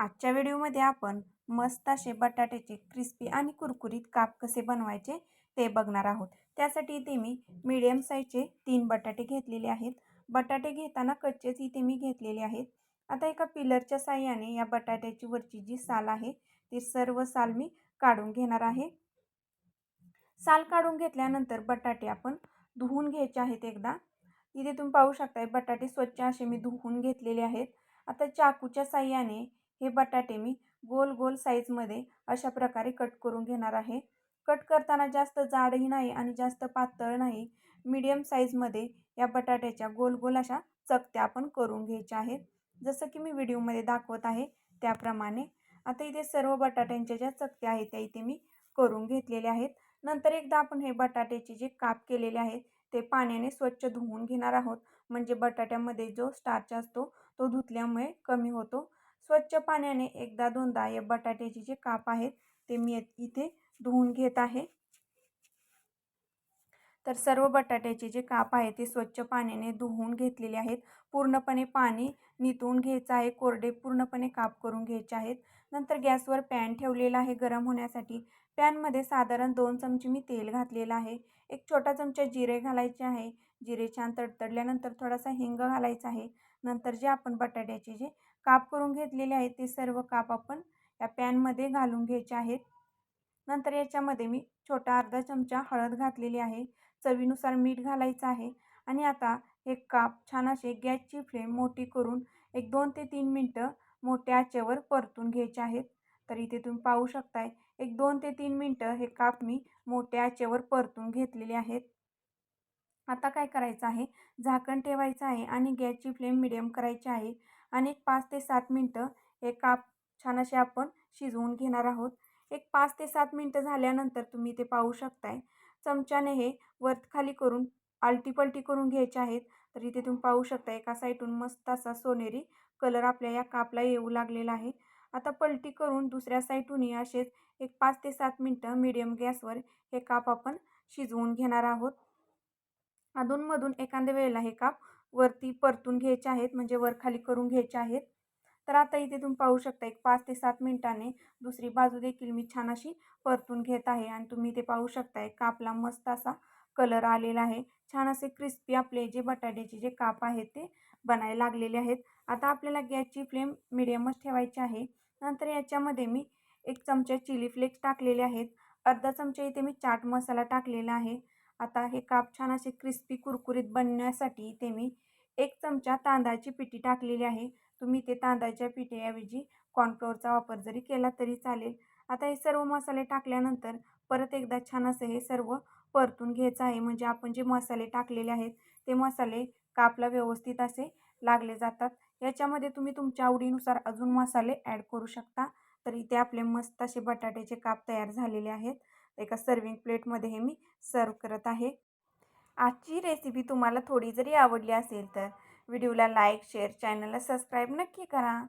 आजच्या व्हिडिओमध्ये आपण मस्त असे बटाट्याचे क्रिस्पी आणि कुरकुरीत काप कसे बनवायचे ते बघणार आहोत. त्यासाठी इथे मी मीडियम साईजचे तीन बटाटे घेतलेले आहेत. बटाटे घेताना कच्चेच इथे मी घेतलेले आहेत. आता एका पिलरच्या साह्याने या बटाट्याची वरची जी साल आहे ती सर्व साल मी काढून घेणार आहे. साल काढून घेतल्यानंतर बटाटे आपण धुवून घ्यायचे आहेत एकदा. इथे तुम्ही पाहू शकताय बटाटे स्वच्छ असे मी धुवून घेतलेले आहेत. आता चाकूच्या साह्याने हे बटाटे मी गोल गोल साईजमध्ये अशा प्रकारे कट करून घेणार आहे. कट करताना जास्त जाडही नाही आणि जास्त पातळ नाही. मीडियम साईजमध्ये या बटाट्याच्या गोल गोल अशा चकत्या आपण करून घ्यायच्या आहेत. जसं की मी व्हिडिओमध्ये दाखवत आहे त्याप्रमाणे. आता इथे सर्व बटाट्यांच्या ज्या चकत्या आहेत त्या इथे मी करून घेतलेल्या आहेत. नंतर एकदा आपण हे बटाट्याचे जे काप केलेले आहेत ते पाण्याने स्वच्छ धुवून घेणार आहोत. म्हणजे बटाट्यामध्ये जो स्टार्च असतो तो धुतल्यामुळे कमी होतो. स्वच्छ पाण्याने एकदा दोनदा या बटाट्याचे जे काप आहेत ते मी इथे धुवून घेत आहे. तर सर्व बटाट्याचे जे काप आहे ते स्वच्छ पाण्याने धुवून घेतलेले आहेत. पूर्णपणे पाणी नितळून घ्यायचं आहे. कोरडे पूर्णपणे काप करून घ्यायचे आहेत. नंतर गॅसवर पॅन ठेवलेला आहे गरम होण्यासाठी. पॅनमध्ये साधारण दोन चमचे मी तेल घातलेलं आहे. एक छोटा चमचा जिरे घालायचे आहे. जिरे छान तडतडल्यानंतर थोडासा हिंग घालायचा आहे. नंतर जे आपण बटाट्याचे जे काप करून घेतलेले आहेत ते सर्व काप आपण या पॅनमध्ये घालून घ्यायचे आहेत. नंतर याच्यामध्ये मी छोटा अर्धा चमचा हळद घातलेली आहे. चवीनुसार मीठ घालायचं आहे. आणि आता हे काप छान असे गॅसची फ्लेम मोठी करून एक दोन ते तीन मिनटं मोठ्या आचेवर परतून घ्यायचे आहेत. तर इथे तुम्ही पाहू शकताय एक दोन ते तीन मिनटं हे काप मी मोठ्या आचेवर परतून घेतलेले आहेत. आता काय करायचं आहे? झाकण ठेवायचं आहे आणि गॅसची फ्लेम मिडियम करायची आहे. आणि एक पाच ते सात मिनटं हे काप छान असे आपण शिजवून घेणार आहोत. एक पाच ते सात मिनटं झाल्यानंतर तुम्ही ते पाहू शकताय. चमच्याने हे वरत खाली करून आलटीपलटी करून घ्यायचे आहेत. तर इथे तुम्ही पाहू शकता एका साईडून मस्त असा सोनेरी कलर आपल्या या कापला येऊ लागलेला आहे. आता पलटी करून दुसऱ्या साईडूनही असेच एक पाच ते सात मिनटं मीडियम गॅसवर हे काप आपण शिजवून घेणार आहोत. अधूनमधून एखाद्या वेळेला हे काप वरती परतून घ्यायचे आहेत म्हणजे वर खाली करून घ्यायचे आहेत. तर आता इथे तुम्ही पाहू शकता एक पाच ते सात मिनिटाने दुसरी बाजू देखील मी छान अशी परतून घेत आहे आणि तुम्ही ते पाहू शकताय कापला मस्त असा कलर आलेला आहे. छान असे क्रिस्पी आपले जे बटाट्याचे जे काप आहेत ते बनायला लागलेले आहेत. आता आपल्याला गॅसची फ्लेम मिडियमच ठेवायची आहे. नंतर याच्यामध्ये मी एक चमचा चिली फ्लेक्स टाकलेले आहेत. अर्धा चमचा इथे मी चाट मसाला टाकलेला आहे. आता हे काप छान असे क्रिस्पी कुरकुरीत बनण्यासाठी इथे मी एक चमचा तांदळाची पिठी टाकलेली आहे. तुम्ही ते तांदळाच्या पिठेऐवजी कॉर्नफ्लोअरचा वापर जरी केला तरी चालेल. आता हे सर्व मसाले टाकल्यानंतर परत एकदा छान असं हे सर्व परतून घ्यायचं आहे. म्हणजे आपण जे मसाले टाकलेले आहेत ते मसाले कापला व्यवस्थित असे लागले जातात. याच्यामध्ये तुम्ही तुमच्या आवडीनुसार अजून मसाले ॲड करू शकता. तर इथे आपले मस्त असे बटाट्याचे काप तयार झालेले आहेत. एका सर्विंग प्लेटमध्ये हे मी सर्व करत आहे. आजची रेसिपी तुम्हाला थोडी जरी आवडली असेल तर व्हिडिओला लाईक शेअर चॅनलला सबस्क्राईब नक्की करा.